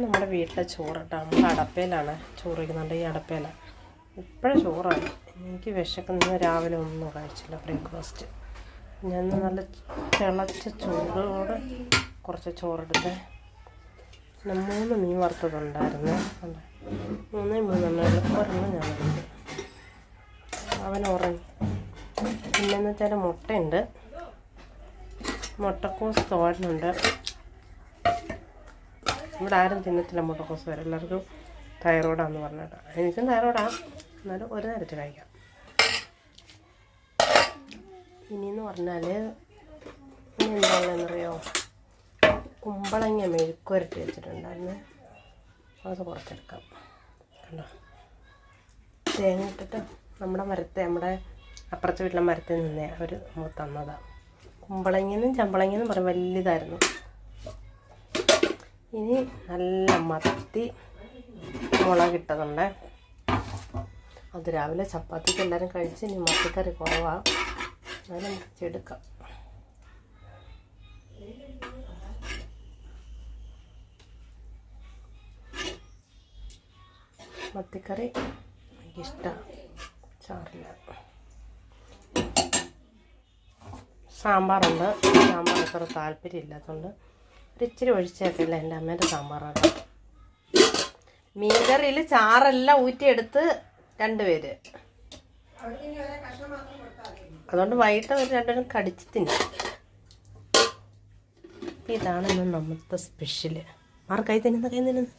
നമ്മുടെ വീട്ടിലെ ചോറ് കേട്ടോ നമ്മൾ അടപ്പയിലാണ് ചോറ് വയ്ക്കുന്നുണ്ട് ഈ അടപ്പയില ഇപ്പോഴും ചോറാണ്. എനിക്ക് വിശക്കുന്ന. രാവിലെ ഒന്നും കഴിച്ചില്ല ബ്രേക്ക്ഫാസ്റ്റ്. ഞാൻ നല്ല തിളച്ച ചോറോടെ കുറച്ച് ചോറെടുത്ത് മൂന്ന് മീൻ വറുത്തതുണ്ടായിരുന്നു? മൂന്ന് മൂന്നെണ്ണം എളുപ്പമൊരെണ്ണം ഞാൻ അവൻ ഉറങ്ങി. പിന്നെന്ന് വെച്ചാൽ മുട്ടയുണ്ട്. മുട്ടക്കോസ് തോരനുണ്ട്. ഇവിടെ ആരും തിന്നത്തില്ല മുട്ടക്കോസ് വരെ. എല്ലാവർക്കും തൈറോയിഡാന്ന് പറഞ്ഞിട്ട്. എനിക്കും തൈറോയിഡാ എന്നാലും ഒരു നേരത്തെ കഴിക്കാം. ഇനിയെന്ന് പറഞ്ഞാൽ ഇനി എന്താണെന്നറിയോ? കുമ്പളങ്ങ മെഴുക്കുരട്ടി വെച്ചിട്ടുണ്ടായിരുന്നു. അത് കുറച്ചെടുക്കാം. കണ്ടോ? തേങ്ങ ഇട്ടിട്ട് നമ്മുടെ മരത്തെ നമ്മുടെ അപ്പുറത്തെ വീട്ടിലെ മരത്തിൽ നിന്നേ അവർ നമുക്ക് തന്നതാണ് കുമ്പളങ്ങെന്നും ചമ്പളങ്ങെന്നും പറയും വലുതായിരുന്നു. ഇനി നല്ല മത്തി മുളകിട്ടതുണ്ട്. അത് രാവിലെ ചപ്പാത്തിക്ക് എല്ലാവരും കഴിച്ച് ഇനി മത്തിക്കറി കുറവാണ് അതിനെ മുറിച്ചെടുക്കാം മത്തിക്കറി എനിക്കിഷ്ടമാണ് ചാറില്ല. സാമ്പാറുണ്ട്. സാമ്പാർ അത്ര താല്പര്യമില്ലാത്തതുകൊണ്ട് ഒരു ഇച്ചിരി ഒഴിച്ചേക്കല്ലേ എന്റെ അമ്മേന്റെ സാമ്പാറാണ്. മീൻകറിയിൽ ചാറെല്ലാം ഊറ്റിയെടുത്ത് രണ്ടുപേര് അതുകൊണ്ട് വൈകിട്ട് ഒരു രണ്ടുപേരും കടിച്ച് തിന്നും. ഇതാണ് ഇന്ന് നമ്മത്തെ സ്പെഷ്യൽ ആർ കൈ തിന്നുന്ന? കൈ അങ്ങനെയുണ്ട്